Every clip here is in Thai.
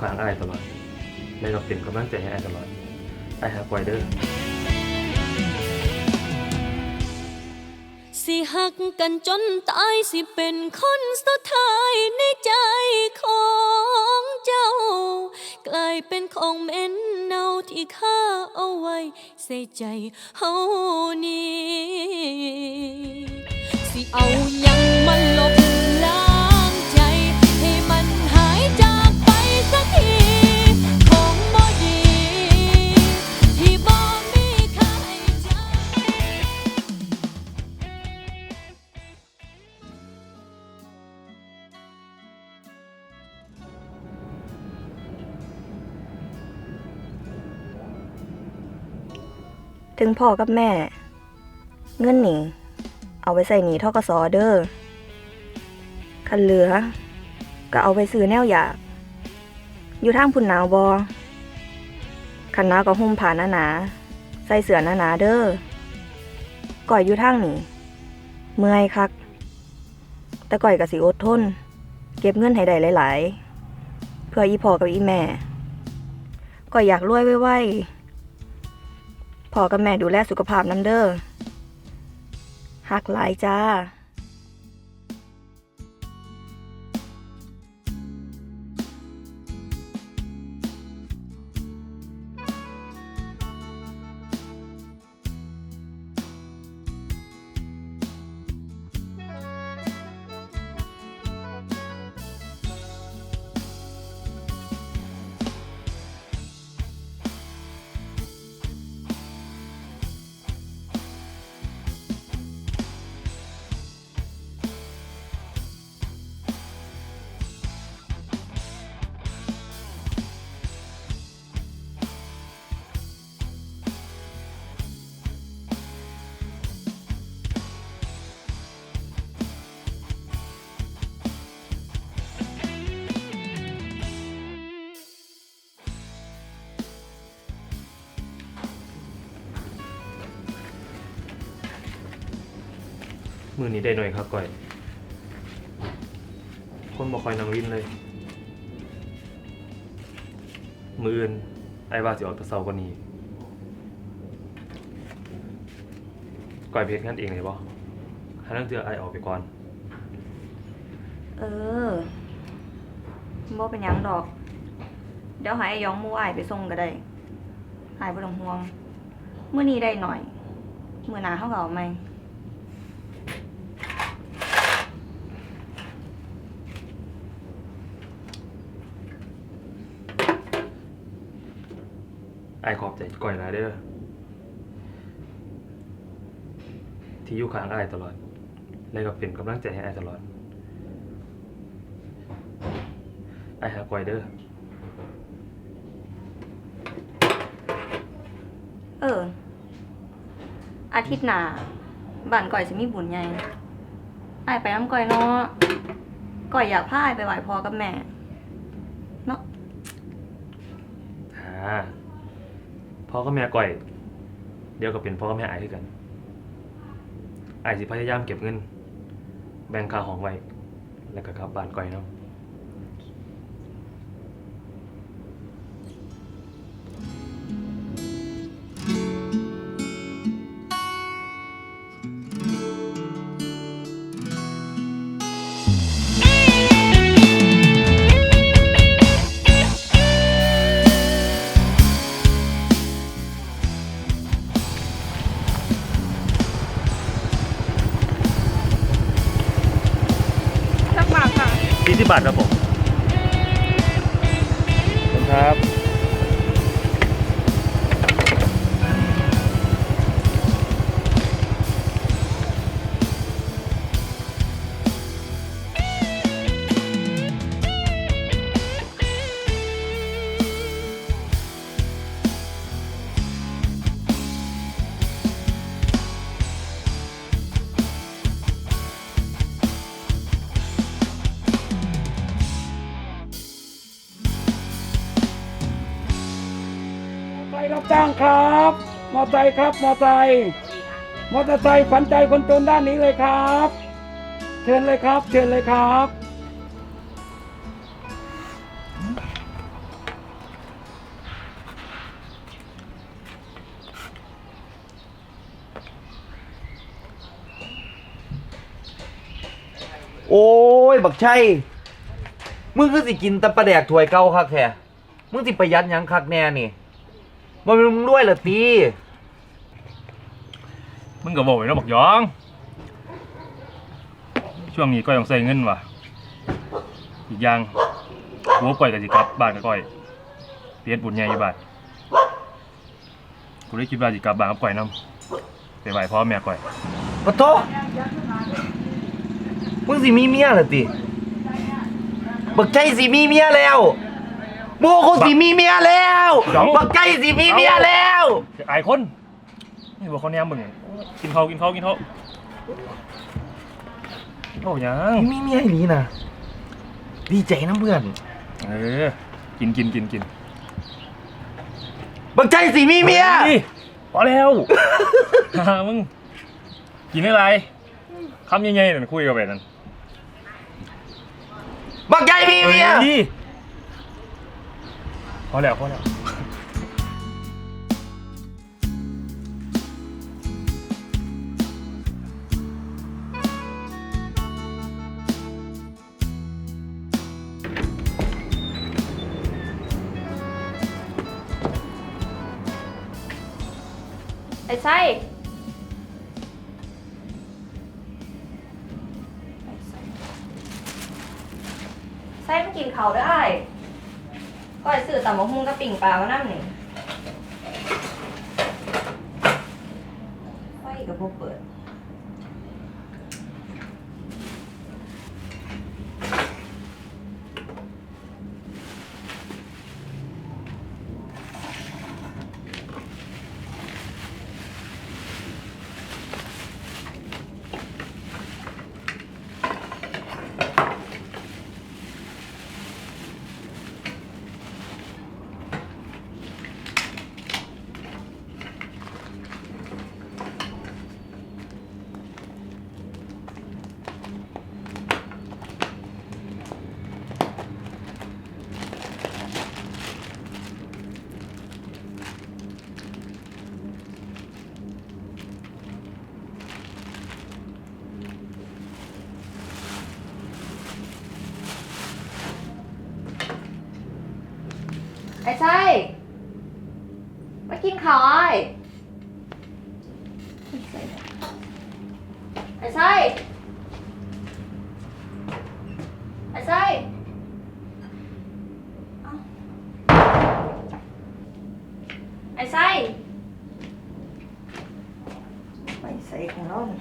เด้อที่อยู่ข้างอ้ตลอดและก็เป็นกำลังใจให้ไอ้ตลอดไอ้ายหาปล่อยเด้อสิหักกันจนตายสิเป็นคนสุดท้ายในใจของเจ้า กลายเป็นของเหม็นเน่าที่ข้าเอาไว้ใส่ใจเฮานี้สิเอาหยังมาล ถึงพ่อกับแม่ เงินหนีเอาไปใส่หนีทกสเด้อคันเหลือ ก็เอาไปซื้อแนวอยาก อยู่ทางพุ่นหนาวบอคันหนาวก็ห่มผ้านหนาๆใส่เสื้อหนาๆเด้อก่อยอยู่ทางหนีเมื่อยคัก แต่ก่อยก็สิอดทน เก็บเงินให้ได้หลาย ๆ เพื่ออีพ่อกับอีแม่ ก่อยอยากรวยไว้ๆ พ่อกับแม่ดูแลสุขภาพน้ำเด้อหักหลายจ้า อนี้ได้หน่อยครับก่อย คนบ่คอยนางวินเลย มืออื่นไอ้ว่าสิออกตะเซากว่านี้ก่อยเพชรงานเองเลยบ่ให้นั่งเจอไอ้ออกไปก่อน เออบ่เป็นหยังดอก เดี๋ยวใหายยองหมูอายไปส่งก็ได้อายบ่ต้องห่วงมื้อนี้ได้หน่อย มื้อหน้าเฮาก็เอาใหม่ ไอ้ขอบใจก่อยหลายเด้อที่อยู่ข้างไอ้ตลอด และก็เป็นกำลังใจให้ไอ้ตลอด ไอ้หาก่อยเด้อ เออ อาทิตย์หน้าบ้านก่อยสิมีบุญใหญ่อายไปน้ำก่อยเนาะก่อยอยากพาอายไปไหว้พ่อกับแม่ เนาะ หา พ่อก็แม่ก่อย เดียวกับเป็นพ่อกับแม่ไอ้คือกันไอ้สิพยายามเก็บเงิน แบ่งค่าห้องไว้ แล้วก็กลับบ้านก่อยเนาะ บบาทครับผม อไซค์ครับมอไซค์มอเตอร์ไซค์ฝันใจคนจนด้านนี้เลยครับ เชิญเลยครับ เชิญเลยครับโอ้ย บักชัยมึงคือสิกินตะปลาแดกถวยเก้าคักแค่มึงสิประหยัดยังคักแน่นี่มันมึงด้วยเหรอตี มึงก็บอกไว้แล้วบอกหยอง ช่วงนี้ก้อยต้องใส่เงินว่ะ อีกอย่างหัวก้อยกับสิกลับบ้านกับก้อยเตียดบุญใหญ่อยู่บ้านกูได้คิดว่าสิกลับบ้านกับก้อยนำไปไหว้พ่อแม่ก้อยปะโตมึงสิมีเมียเหรอติบักชัยสิมีเมียแล้วโมเขาสิมีเมียแล้วเดี๋ยวบักชัยสิมีเมียแล้วจะอายคนนี่บอกเขาแนมมึง กินข้าวกินข้าวกินข้าวโอ้ยังมีเมียอีหลีนะดีใจนะเพื่อน เออ กินกินกินกินบักชัยสิมีเมียฮ้พอแล้วหามึง กินอะไรคำยังไงนั่นคุยกับแบบนั้นบักชัยมีเมียอ้พอแล้วพอแล้ว ส่ไส้มากินเขาได้อไอ้ก้อยสื่อต่ำมะฮุงกับปิ่งปลามานั่นนี่ไฟกับพวกเปิด ไอ้ไส้มากินข้าวไอ้ไอ้ไส้ไอ้ไส้เอ้า ไอ้ไส้ ไปใส่ของเราเนี่ย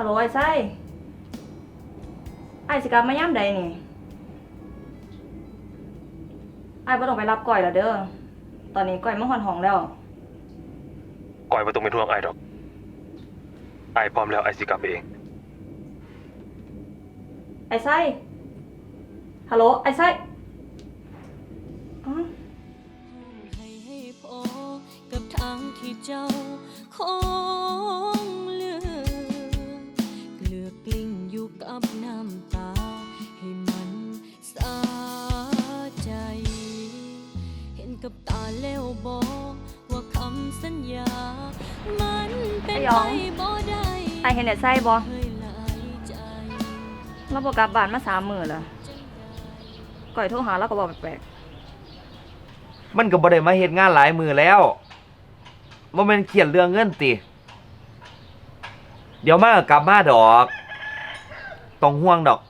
ฮัลโหลไอ้ไส้ไอ้สิกลับมาย่ำใดนี่ไอ้บ่ต้องไปรับก้อยแล้วเด้อ ตอนนี้ก้อยมาหอนห้องแล้ว ก้อยมาต้องเป็นห่วงไอ้ดอกไอ้พร้อมแล้วไอ้สิกลับไปเอง ไอ้ไส้ฮัลโหลไอ้ไส้อ๋อให้ให้พอกับทางที่เจ้าของ กับตาแล้วบอกว่าคำสัญญา มันเป็นไอ้หยไปองบ่ได้ไอ้เห็นไอ้ไส้บ่เคยหลายใจเราบอกกลับบ้านมาสามมื้อแล้วก่อยโทรหาแล้วก็บอกแปลกมันก็บ่ได้มาเฮ็ดงานหลายมือแล้วบ่แม่นเครียดเรื่องเงินติ เดี๋ยวมาก็กลับมาดอก ต้องห่วงดอก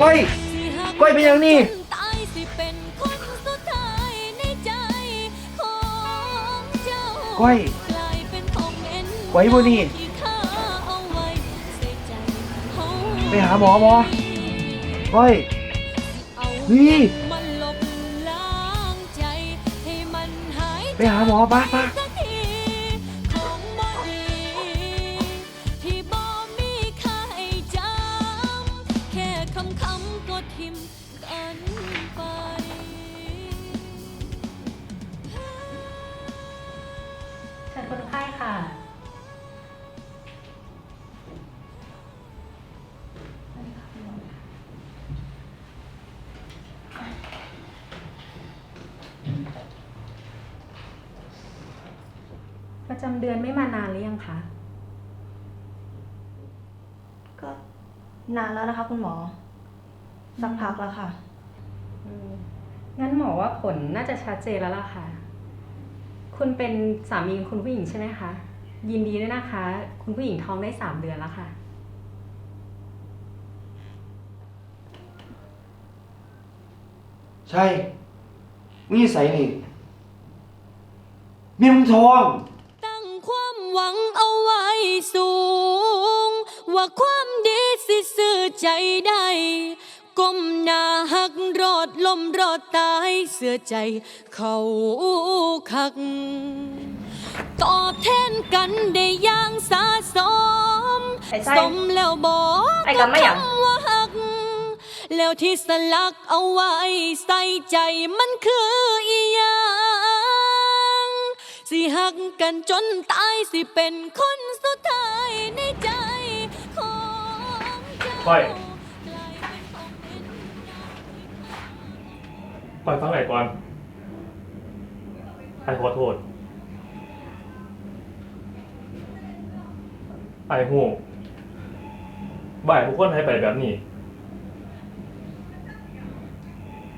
ก้อยก้อยเป็นหยังนี่ตายสิเป็นคนสุดท้ายในใจของเจ้าก้อยกลายเป็นของเอ็นไว้บ่นี่ที่ข้าเอาไว้ใส่ใจเขาไปหาหมอบ่ก้อยเอาเฮ้ยมันลบล้างใจให้มันหายไปหาหมอปะปะำเดือนไม่มานานหรือยังคะๆก็นานแล้วนะคะ คุณหมอ สักพักแล้วค่ะอืมงั้นหมอว่าผลน่าจะชัดเจนแล้วล่ะค่ะ คุณเป็นสามีคุณผู้หญิงใช่ไหมคะ ยินดีด้วยนะคะ คุณผู้หญิงท้องได้สามเดือนแล้วค่ะ ใช่มึงนิสัยนี่เมียมึงทองตั้งความ หวังเอาไว้สูง ว่าความดีสิซื้อใจได้ก้มหน้าหักรอดลมรอดตายเสื้อใจเขาคัก ตอบแทนกันได้อย่างสาสม ไอ้ไส้สมแล้วบอกไอ้กำไม่หยัง คำว่าหัก แล้วที่สลักเอาไว้ใส่ใจมันคืออีหยัง สิหักกันจนตายสิเป็นคนสุดท้ายในใจของเจ้าก้อยกลายเป็นของเล่นปล่อยฟังไหนก่อนไอขอโทษไอหูบ่ายทุกคนให้ไปแบบนี้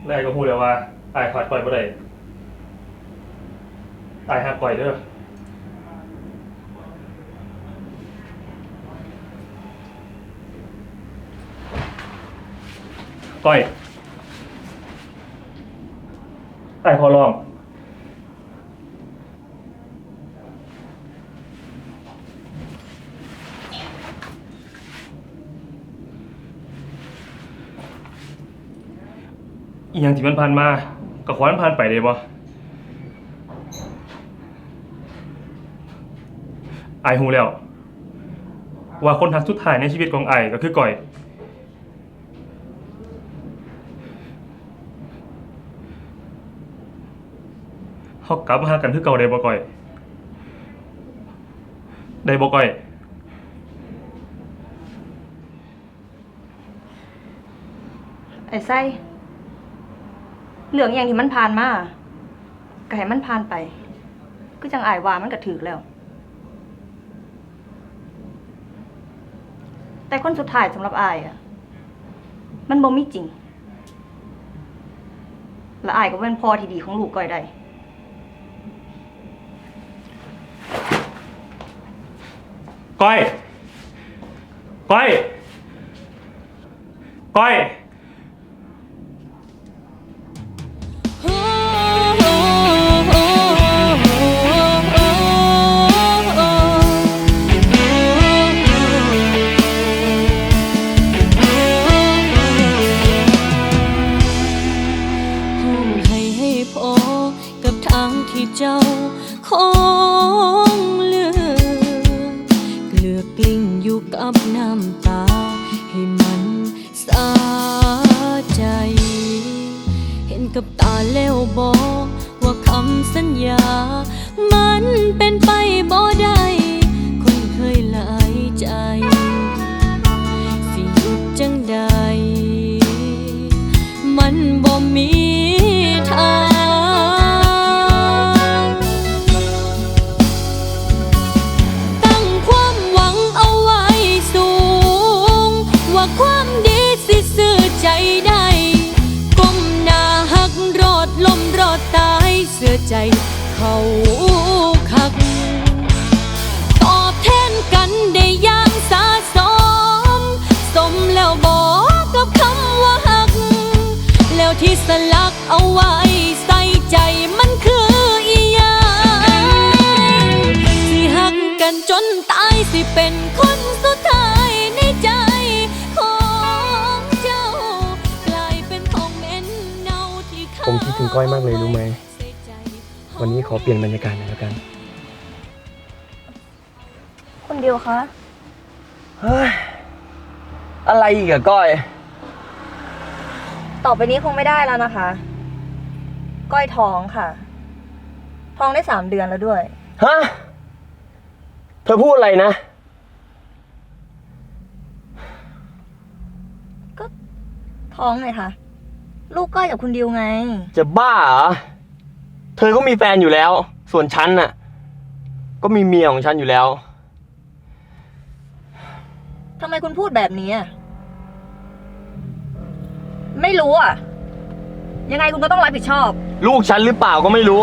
แรกก็พูดเลยว่าไอขาดปล่อยบ่ได้ ไอหักปล่อยเด้อก้อยไอ้ขอร้อง อีหยังที่มันผ่านมาก็ขอให้มันผ่านไปเลยบ่ ไอหูแล้ว ว่าคนทักสุดท้ายในชีวิตของไอก็คือก่อยเขากลับมาหากันคือเก่าได้บ่ก่อย ได้บ่ก่อยไอ้ไส้เหลืองอย่างที่มันผ่านมาก็ให้มันผ่านไป ก็จังอายว่ามันก็ถือแล้ว แต่คนสุดท้ายสำหรับอายอะมันบ่มีจริง และอายก็เป็นพ่อที่ดีของลูกก้อยได้ ก้อย ก้อย ก้อย เก เขาคัก ตอบแทนกันได้อย่างสาสม สมแล้วบอกกับคำว่าหัก แล้วที่สลักเอาไว้ใส่ใจมันคืออีหยังสิหักกันจนตายสิเป็นคนสุดท้ายในใจของเจ้ากลายเป็นของเหม็นเน่าที่ข้า ผมคิดถึงก้อยมากเลยรู้ไหม วันนี้ขอเปลี่ยนบรรยากาศหน่อยแล้วกัน คุณดิวคะ เฮ้ย อะไรอีกอะก้อย ต่อไปนี้คงไม่ได้แล้วนะคะ ก้อยท้องค่ะ ท้องได้สามเดือนแล้วด้วย ฮะ เธอพูดอะไรนะท้องไงคะ ลูกก้อยกับคุณดิวไง จะบ้าเหรอ เธอก็มีแฟนอยู่แล้ว ส่วนฉันน่ะ ก็มีเมียของฉันอยู่แล้ว ทำไมคุณพูดแบบนี้อะไม่รู้อะ ยังไงคุณก็ต้องรับผิดชอบ ลูกฉันหรือเปล่าก็ไม่รู้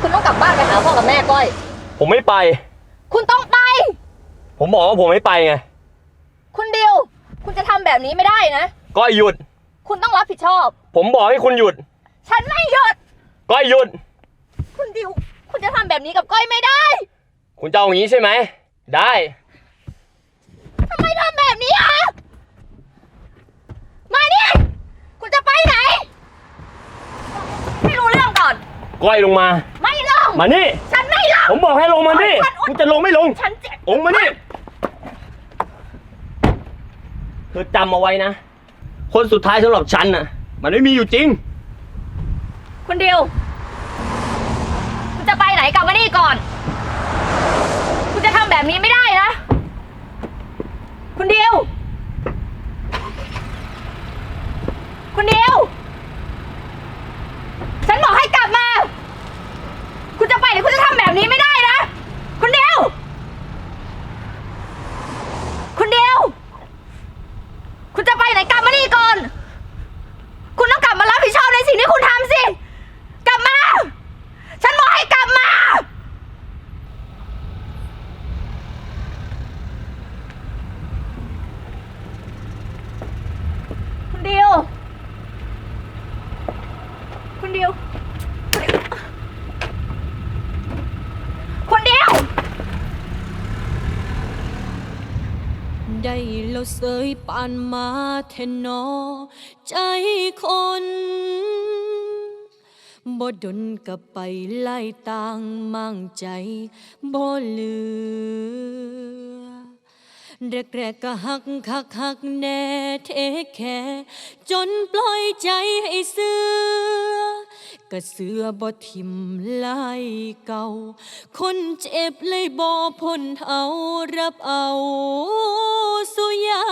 คุณต้องกลับบ้านไปหาพ่อกับแม่ก้อย ผมไม่ไป คุณต้องไป ผมบอกว่าผมไม่ไปไง คุณดิว คุณจะทำแบบนี้ไม่ได้นะ ก้อยหยุด คุณต้องรับผิดชอบ ผมบอกให้คุณหยุด ฉันไม่หยุด ก้อยหยุด คุณดิว คุณจะทำแบบนี้กับก้อยไม่ได้คุณจะเอาอย่างนี้ใช่ไหม ได้ ทำไมทำแบบนี้อะ มานี่ คุณจะไปไหน ไม่รู้เรื่องก่อน ก้อยลงมา ไม่ลง มานี่ ฉันไม่ลง ผมบอกให้ลงมานี่ฉันคุณจะลงไม่ลง ฉันเจ็บ ลงมานี่ เธอจำเอาไว้นะ คนสุดท้ายสำหรับฉันน่ะ มันไม่มีอยู่จริง คุณดิว คุณจะไปไหนกลับมานี่ก่อน คุณจะทำแบบนี้ไม่ได้นะ คุณดิว คุณดิว ฉันบอกให้กลับมา คุณจะไปหรือคุณจะทำแบบนี้ไม่ได้นะ คุณดิว คุณดิว คุณจะไปไหนกลับมานี่ก่อน คุณต้องกลับมารับผิดชอบในสิ่งที่คุณทำสิ กลับมา ฉันบอกให้กลับมา คุณดิว คุณดิว คุณดิว ได้แล้วเสยปานมาแทนนอ ใจคนบ่ดนกับไปไล่ต่างมั่งใจบ่ลือ แรกๆก็หักคักหักแน่เทแค่ จนปล่อยใจให้เสือก็เสือบ่ทิมไล่เก่า คนเจ็บเลยบ่พ้นเอารับเอาสุยา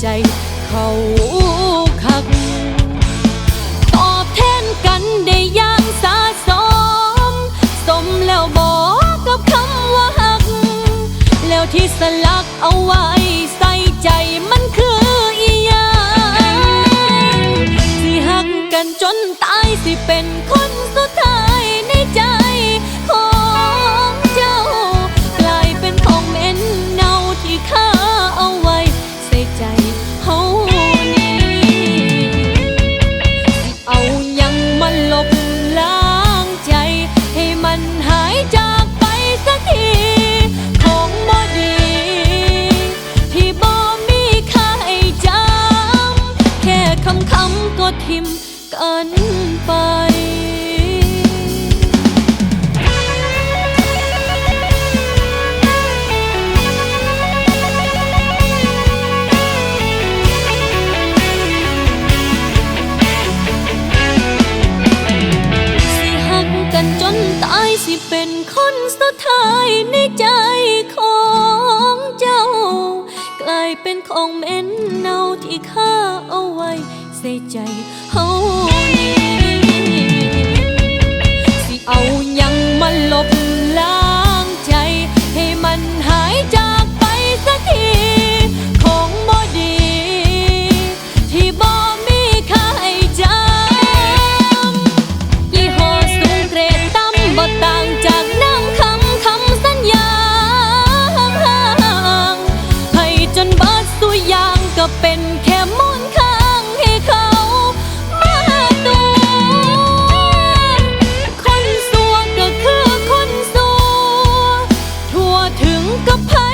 ใจเขา เป็นของเอ็นเนาที่ข้าเอาไว้ ใส่ใจเฮานี่สิเอายังมาลบ ถึงก็พ